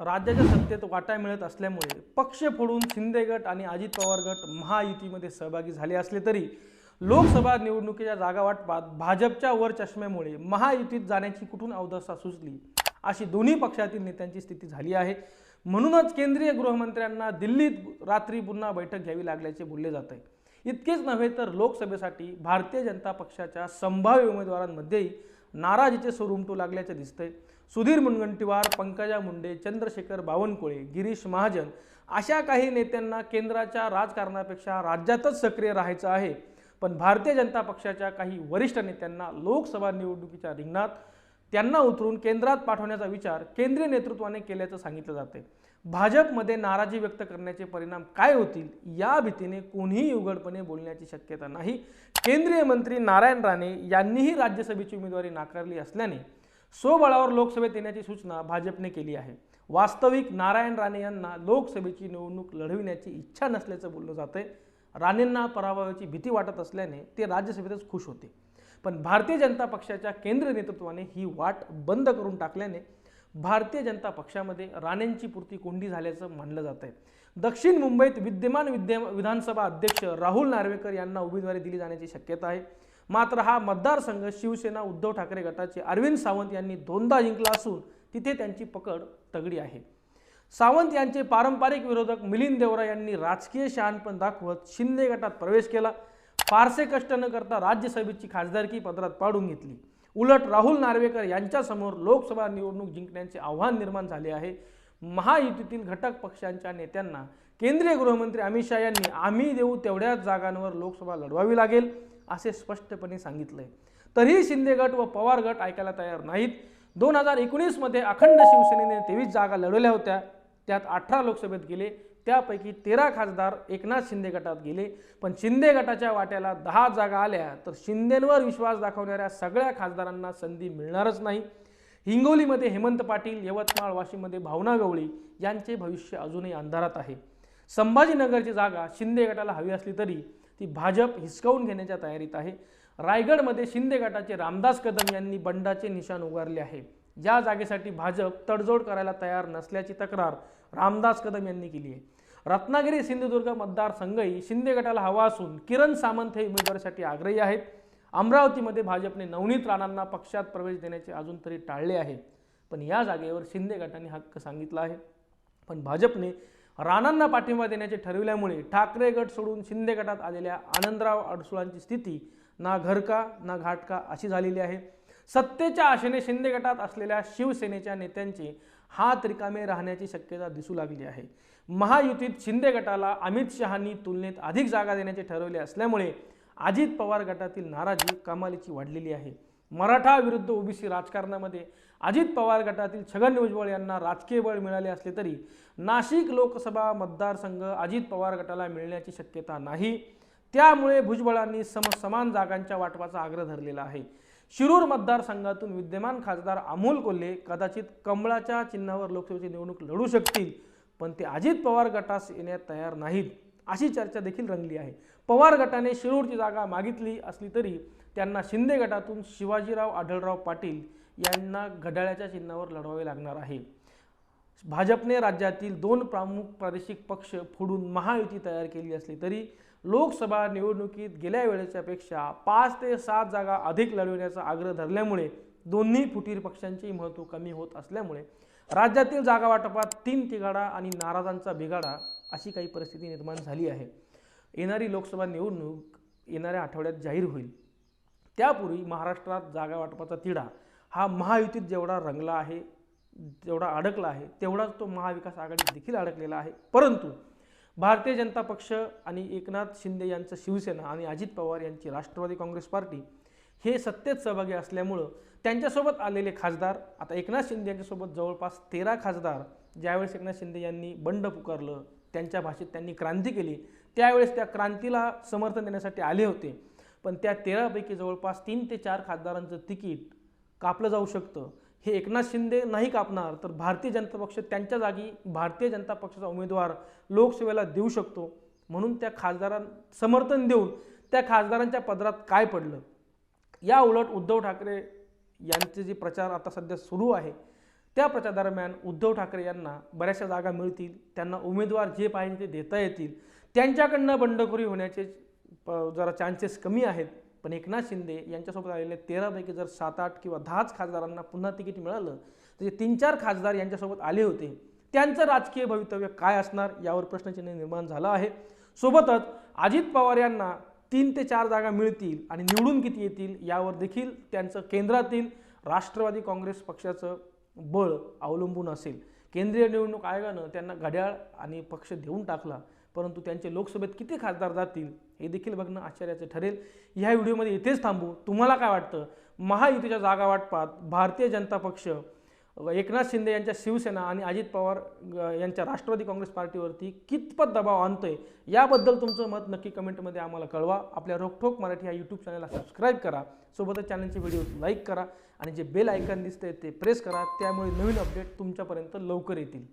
राज्याच्या सत्तेत वाटा मिळत असल्यामुळे पक्ष फोडून शिंदे गट आणि अजित पवार गट महायुतीमध्ये सहभागी झाले असले तरी लोकसभा निवडणुकीच्या जागा वाटपात भाजपच्या वर चष्म्यामुळे महायुतीत जाण्याची कुठून अवदसा सुचली? अशी दोन्ही पक्षातील नेत्यांची स्थिती झाली आहे. म्हणूनच केंद्रीय गृहमंत्र्यांना दिल्लीत रात्री पुन्हा बैठक घ्यावी लागल्याचे बोलले जात आहे. इतकेच नव्हे तर लोकसभेसाठी भारतीय जनता पक्षाच्या संभाव्य उमेदवारांमध्येही नाराजीचे सूर उमटू लागल्याचे दिसतंय. सुधीर मुनगंटीवार पंकजा मुंडे चंद्रशेखर बावनकुळे गिरीश महाजन अशा काही नेत्यांना केंद्राच्या राजकारणापेक्षा राज्यातच सक्रिय राहायचं आहे. पण भारतीय जनता पक्षाच्या काही वरिष्ठ नेत्यांना लोकसभा निवडणुकीच्या रिंगणात त्यांना उतरून केंद्रात पाठवण्याचा विचार केंद्रीय नेतृत्वाने केल्याचं सांगितलं जाते भाजपमध्ये नाराजी व्यक्त करण्याचे परिणाम काय होतील या भीतीने कोणीही उघडपणे बोलण्याची शक्यता नाही. केंद्रीय मंत्री नारायण राणे यांनीही राज्यसभेची उमेदवारी नाकारली असल्याने स्वबळावर लोकसभेत येण्याची सूचना भाजपने केली आहे. वास्तविक नारायण राणे यांना लोकसभेची निवडणूक लढविण्याची इच्छा नसल्याचं बोललं जातंय. राणेंना पराभवाची भीती वाटत असल्याने ते राज्यसभेतच खुश होते. पण भारतीय जनता पक्षाच्या केंद्र नेतृत्वाने ही वाट बंद करून टाकल्याने भारतीय जनता पक्षामध्ये राणेंची पूर्ती कोंडी झाल्याचं मानलं जात आहे दक्षिण मुंबईत विद्यमान विद्य विधानसभा अध्यक्ष राहुल नार्वेकर यांना उमेदवारी दिली जाण्याची शक्यता आहे. मात्र हा मतदारसंघ शिवसेना उद्धव ठाकरे गटाचे अरविंद सावंत यांनी दोनदा जिंकला असून तिथे त्यांची पकड तगडी आहे. सावंत यांचे पारंपरिक विरोधक मिलिंद देवरा यांनी राजकीय शहाणपण दाखवत शिंदे गटात प्रवेश केला. फारसे कष्ट न करता राज्यसभेची खासदारकी पदरात पाडून घेतली. उलट राहुल नार्वेकर यांच्यासमोर लोकसभा निवडणूक जिंकण्याचे आव्हान निर्माण झाले आहे. महायुतीतील घटक पक्षांच्या नेत्यांना केंद्रीय गृहमंत्री अमित शहा यांनी आम्ही देऊ तेवढ्याच जागांवर लोकसभा लढवावी लागेल. असे स्पष्टपणे सांगितले तरीही शिंदे गट व पवार गट ऐकायला तयार नाहीत. दोन हजार एकोणीसमध्ये अखंड शिवसेनेने तेवीस जागा लढवल्या होत्या. त्यात अठरा लोकसभेत गेले. त्यापैकी तेरा खासदार एकनाथ शिंदे गटात गेले. पण शिंदे गटाच्या वाट्याला दहा जागा आल्या तर शिंदेंवर विश्वास दाखवणाऱ्या सगळ्या खासदारांना संधी मिळणारच नाही. हिंगोलीमध्ये हेमंत पाटील यवतमाळ वाशिममध्ये भावना गवळी यांचे भविष्य अजूनही अंधारात आहे. संभाजीनगरची जागा शिंदे गटाला हवी असली तरी ती भाजप हिसकावून घेण्याच्या तयारीत आहे. रायगडमध्ये शिंदे गटाचे रामदास कदम यांनी बंडाचे निशाण उगारले आहे. या जागेसाठी भाजप तडजोड करायला तयार नसल्याची तक्रार रामदास कदम यांनी केली आहे. रत्नागिरी सिंधुदुर्ग मतदारसंघही शिंदे गटाला हवा असून किरण सामंत हे उमेदवारासाठी आग्रही आहेत. अमरावतीमध्ये भाजपने नवनीत राणांना पक्षात प्रवेश देण्याचे अजून तरी टाळले आहे. पण या जागेवर शिंदे गटाने हक्क सांगितला आहे. पण भाजपने राणांना पाठिंबा देण्याचे ठरविल्यामुळे ठाकरे गट सोडून शिंदे गटात आलेल्या आनंदराव अडसुळांची स्थिती ना घरका ना घाटका अशी झालेली आहे. सत्तेच्या आशेने शिंदे गटात असलेल्या शिवसेनेच्या नेत्यांचे हात रिकामे राहण्याची शक्यता दिसू लागली आहे. महायुतीत शिंदे गटाला अमित शहानी तुलनेत अधिक जागा देण्याचे ठरवले असल्यामुळे अजित पवार गटातील नाराजी कमालीची वाढलेली आहे. मराठा विरुद्ध ओबीसी राजकारणामध्ये अजित पवार गटातील छगन भुजबळ यांना राजकीय बळ मिळाले असले तरी नाशिक लोकसभा मतदारसंघ अजित पवार गटाला मिळण्याची शक्यता नाही. त्यामुळे भुजबळांनी सम समान जागांच्या वाटपाचा आग्रह धरलेला आहे. शिरूर मतदारसंघातून विद्यमान खासदार अमोल कोल्हे कदाचित कमळाच्या चिन्हावर लोकसभेची निवडणूक लढू शकतील पण ते अजित पवार गटास येण्यात तयार नाहीत. अशी चर्चा देखील रंगली आहे. पवार गटाने शिरूरची जागा मागितली असली तरी त्यांना शिंदे गटातून शिवाजीराव आढळराव पाटील यांना घड्याळ्याच्या चिन्हावर लढवावे लागणार आहे. भाजपने राज्यातील दोन प्रमुख प्रादेशिक पक्ष फोडून महायुती तयार केली असली तरी लोकसभा निवडणुकीत गेल्या वेळेच्या पेक्षा पाच ते सात जागा अधिक लढविण्याचा आग्रह धरल्यामुळे दोन्ही फुटीर पक्षांचेही महत्त्व कमी होत असल्यामुळे राज्यातील जागा वाटपात तीन तिघाडा आणि नाराजांचा बिघाडा अशी काही परिस्थिती निर्माण झाली आहे. येणारी लोकसभा निवडणूक येणाऱ्या आठवड्यात जाहीर होईल. त्यापूर्वी महाराष्ट्रात जागा वाटपाचा तिढा हा महायुतीत जेवढा रंगला आहे जेवढा अडकला आहे तेवढाच तो महाविकास आघाडीत देखील अडकलेला आहे. परंतु भारतीय जनता पक्ष आणि एकनाथ शिंदे यांचं शिवसेना आणि अजित पवार यांची राष्ट्रवादी काँग्रेस पार्टी हे सत्तेत सहभागी असल्यामुळं त्यांच्यासोबत आलेले खासदार आता एकनाथ शिंदे यांच्यासोबत जवळपास तेरा खासदार ज्यावेळेस एकनाथ शिंदे यांनी बंड पुकारलं त्यांच्या भाषेत त्यांनी क्रांती केली त्यावेळेस त्या क्रांतीला समर्थन देण्यासाठी आले होते. पण त्या तेरापैकी जवळपास तीन ते चार खासदारांचं तिकीट कापलं जाऊ शकतं. हे एकनाथ शिंदे नाही कापणार तर भारतीय जनता पक्ष त्यांच्या जागी भारतीय जनता पक्षाचा उमेदवार लोकसेवेला देऊ शकतो. म्हणून त्या खासदारां समर्थन देऊन त्या खासदारांच्या पदरात काय पडलं? या उलट उद्धव ठाकरे यांचे जे प्रचार आता सध्या सुरू आहे त्या प्रचारादरम्यान उद्धव ठाकरे यांना बऱ्याचशा जागा मिळतील. त्यांना उमेदवार जे पाहिजे ते देता येतील. त्यांच्याकडनं बंडखोरी होण्याचे प- जरा चान्सेस कमी आहेत. पण एकनाथ शिंदे यांच्यासोबत आलेले तेरापैकी जर सात आठ किंवा दहाच खासदारांना पुन्हा तिकीट मिळालं तर जे तीन चार खासदार यांच्यासोबत आले होते त्यांचं राजकीय भवितव्य काय असणार यावर प्रश्नचिन्ह निर्माण झालं आहे. सोबतच अजित पवार यांना तीन ते चार जागा मिळतील आणि निवडून किती येतील यावर देखील त्यांचं केंद्रातील राष्ट्रवादी काँग्रेस पक्षाचं बळ अवलंबून असेल. केंद्रीय निवडणूक आयोगानं त्यांना घड्याळ आणि पक्ष देऊन टाकला परंतु त्यांचे लोकसभेत किती खासदार जातील हे देखील बघणं आश्चर्याचं ठरेल. ह्या व्हिडिओमध्ये इथेच थांबू. तुम्हाला काय वाटतं? महायुतीच्या जागा वाटपात भारतीय जनता पक्ष एकनाथ शिंदे यांच्या शिवसेना आणि अजित पवार यांच्या राष्ट्रवादी काँग्रेस पार्टीवरती कितपत दबाव आणतोय याबद्दल तुमचं मत नक्की कमेंटमध्ये आम्हाला कळवा. आपल्या रोखोक मराठी या यूट्यूब चॅनलला सबस्क्राईब करा. सोबतच चॅनलचे व्हिडिओ लाईक करा आणि जे बेल आयकॉन दिसतंय ते प्रेस करा. त्यामुळे नवीन अपडेट तुमच्यापर्यंत लवकर येतील.